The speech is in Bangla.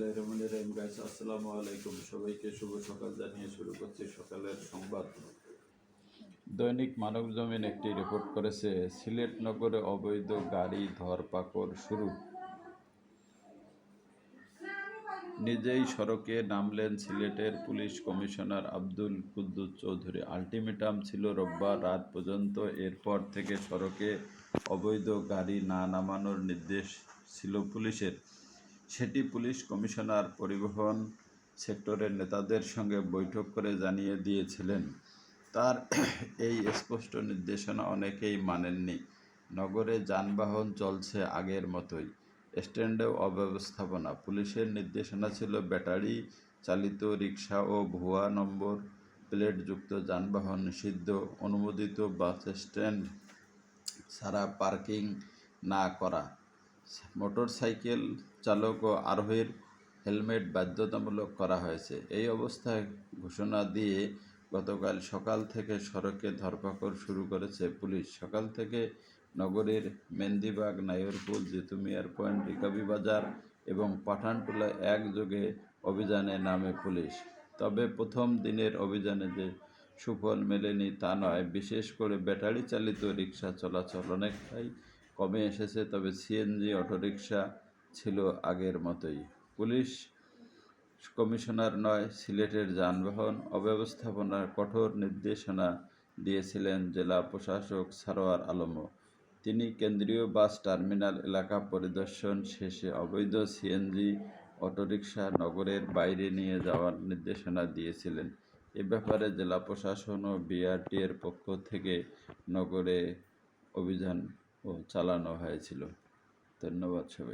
রহমানির রহিম গাইস আলাইকুম। সবাইকে শুভ সকাল জানিয়ে শুরু করছি সকালের সংবাদ। দৈনিক একটি রিপোর্ট করেছে, সিলেট নগরে অবৈধ গাড়ি ধরপাকড় শুরু। নিজেই সড়কে নামলেন সিলেটের police commissioner Abdul Quddus Chowdhury. Ultimatum ছিল রোববার রাত পর্যন্ত। এরপর থেকে সড়কে অবৈধ গাড়ি না নামানোর নির্দেশ ছিল পুলিশের। সেটি পুলিশ কমিশনার পরিবহন সেক্টরের নেতাদের সঙ্গে বৈঠক করে জানিয়ে দিয়েছিলেন। তার এই স্পষ্ট নির্দেশনা অনেকেই মানেননি। নগরে যানবাহন চলছে আগের মতোই। স্ট্যান্ডেও অব্যবস্থাপনা। পুলিশের নির্দেশনা ছিল ব্যাটারি, চালিত রিক্সা ও ভুয়া নম্বর, প্লেটযুক্ত যানবাহন নিষিদ্ধ, অনুমোদিত বাস স্ট্যান্ড ছাড়া পার্কিং না করা। মোটরসাইকেল চালক ও আরোহীর হেলমেট বাধ্যতামূলক করা হয়েছে। এই অবস্থায় ঘোষণা দিয়ে গতকাল সকাল থেকে সড়কে ধরপাকড় শুরু করেছে পুলিশ। সকাল থেকে নগরীর মেন্দিবাগ নাইরপুল জিতুমিয়ার পয়েন্ট, রিকাবি বাজার এবং পাঠানটুলা একযোগে অভিযানে নামে পুলিশ। তবে প্রথম দিনের অভিযানে যে সুফল মেলেনি তা নয়, বিশেষ করে ব্যাটারি চালিত রিক্সা চলাচল অনেকটাই কমে এসেছে? তবে সিএনজি, অটোরিকশা ছিল আগের মতোই। পুলিশ কমিশনার নয়, সিলেটের যানবাহন অব্যবস্থাপনার কঠোর নির্দেশনা দিয়েছিলেন জেলা প্রশাসক সারোয়ার আলমও তিনি কেন্দ্রীয় বাস টার্মিনাল এলাকা পরিদর্শন শেষে অবৈধ সিএনজি, অটোরিকশা নগরের বাইরে নিয়ে যাওয়ার নির্দেশনা দিয়েছিলেন। এ ব্যাপারে জেলা প্রশাসন ও বিআরটি এর পক্ষ থেকে নগরে অভিযান ও চালানো হয়েছিল। ধন্যবাদ সবাই